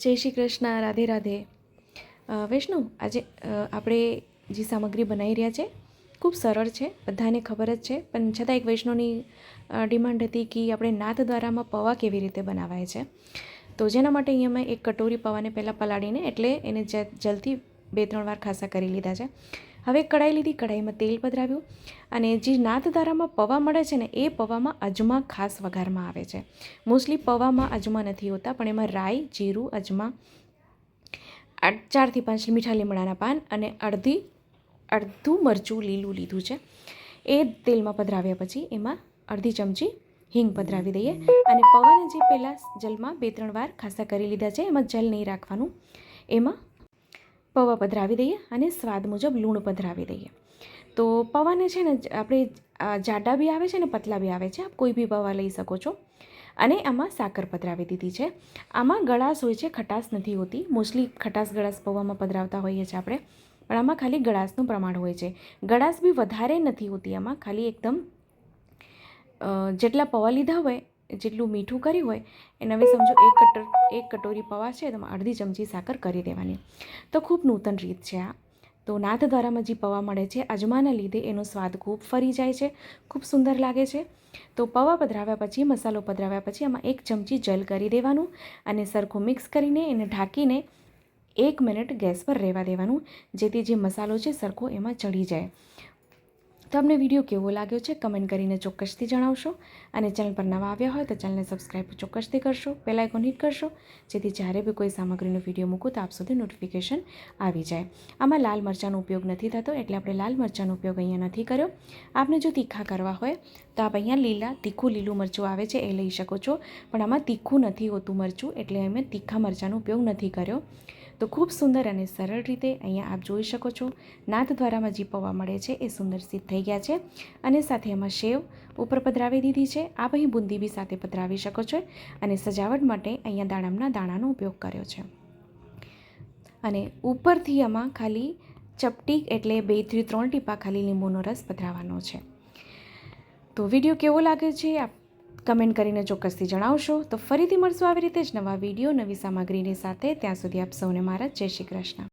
જય શ્રી કૃષ્ણ, રાધે રાધે. વૈષ્ણવ, આજે આપણે જે સામગ્રી બનાવી રહ્યા છે, ખૂબ સરળ છે, બધાને ખબર જ છે, પણ છતાં એક વૈષ્ણવની ડિમાન્ડ હતી કે આપણે નાથ દ્વારામાં પૌવા કેવી રીતે બનાવાય છે. તો જેના માટે અહીંયા મેં એક કટોરી પૌવાને પહેલાં પલાળીને એટલે એને જ- જલથી બે ત્રણ વાર ખાસા કરી લીધા છે. હવે કઢાઈ લીધી. કઢાઈમાં તેલ પધરાવ્યું અને જે નાતદારામાં પૌવા મળે છે ને, એ પૌવામાં અજમા ખાસ વઘારમાં આવે છે. મોસ્ટલી પૌવામાં અજમા નથી હોતા, પણ એમાં રાઈ, જીરું, અજમા ચારથી પાંચ મીઠા લીમડાના પાન અને અડધી, અડધું મરચું લીલું લીધું છે. એ તેલમાં પધરાવ્યા પછી એમાં અડધી ચમચી હિંગ પધરાવી દઈએ. અને પૌવાને જે પહેલાં જલમાં બે ત્રણ વાર ખાસા કરી લીધા છે, એમાં જલ નહીં રાખવાનું. એમાં પૌવા પધરાવી દઈએ અને સ્વાદ મુજબ લૂણ પધરાવી દઈએ. તો પૌવાને છે ને આપણે જાડા બી આવે છે ને પતલા બી આવે છે, આપ કોઈ બી પૌવા લઈ શકો છો. અને આમાં સાકર પધરાવી દીધી છે. આમાં ગળાશ હોય છે, ખટાશ નથી હોતી. મોસ્ટલી ખટાશ ગળાશ પૌવામાં પધરાવતા હોઈએ છીએ આપણે. પણ આમાં ખાલી ગળાશનું પ્રમાણ હોય છે. ગળાશ બી વધારે નથી હોતી આમાં. ખાલી એકદમ જેટલા પૌવા લીધા હોય જેટલું મીઠું કર્યું હોય, એને હવે સમજો એક કટર, એક કટોરી પૌવા છે તો એમાં અડધી ચમચી સાકર કરી દેવાની. તો ખૂબ નૂતન રીત છે આ. તો નાથ દ્વારામાં જે પૌવા મળે છે, અજમાના લીધે એનો સ્વાદ ખૂબ ફરી જાય છે, ખૂબ સુંદર લાગે છે. તો પૌવા પધરાવ્યા પછી, મસાલો પધરાવ્યા પછી આમાં એક ચમચી જલ કરી દેવાનું અને સરખું મિક્સ કરીને એને ઢાંકીને એક મિનિટ ગેસ પર રહેવા દેવાનું, જેથી જે મસાલો છે સરખો એમાં ચડી જાય. તમને વીડિયો કેવો લાગ્યો છે કમેન્ટ કરીને ચોક્કસથી જણાવશો. અને ચેનલ પર નવા આવ્યા હોય તો ચેનલને સબસ્ક્રાઈબ ચોક્કસથી કરશો. બેલ આઇકોન હિટ કરશો, જેથી જ્યારે બી કોઈ સામગ્રીનો વીડિયો મૂકું તો આપ સુધી નોટિફિકેશન આવી જાય. આમાં લાલ મરચાંનો ઉપયોગ નથી થતો એટલે આપણે લાલ મરચાંનો ઉપયોગ અહીંયા નથી કર્યો. આપને જો તીખા કરવા હોય તો આપ અહીંયા લીલા, તીખું લીલું મરચું આવે છે એ લઈ શકો છો. પણ આમાં તીખું નથી હોતું મરચું એટલે અમે તીખા મરચાંનો ઉપયોગ નથી કર્યો. તો ખૂબ સુંદર અને સરળ રીતે અહીંયા આપ જોઈ શકો છો. નાથ દ્વારામાં જે મળે છે એ સુંદર સિદ્ધ થઈ ગયા છે અને સાથે એમાં શેવ ઉપર પધરાવી દીધી છે. આપ અહીં બુંદી બી સાથે પધરાવી શકો છો અને સજાવટ માટે અહીંયા દાણામના દાણાનો ઉપયોગ કર્યો છે. અને ઉપરથી આમાં ખાલી ચપટી એટલે બેથી ત્રણ ટીપા ખાલી લીંબુનો રસ પધરાવવાનો છે. તો વીડિયો કેવો લાગે છે? આપ કમેન્ટ કરીને ચોક્કસથી જણાવશો. તો ફરીથી મળશું આવી રીતે જ નવા વીડિયો નવી સામગ્રીની સાથે. ત્યાં સુધી આપ સૌને મારા જય શ્રી કૃષ્ણ.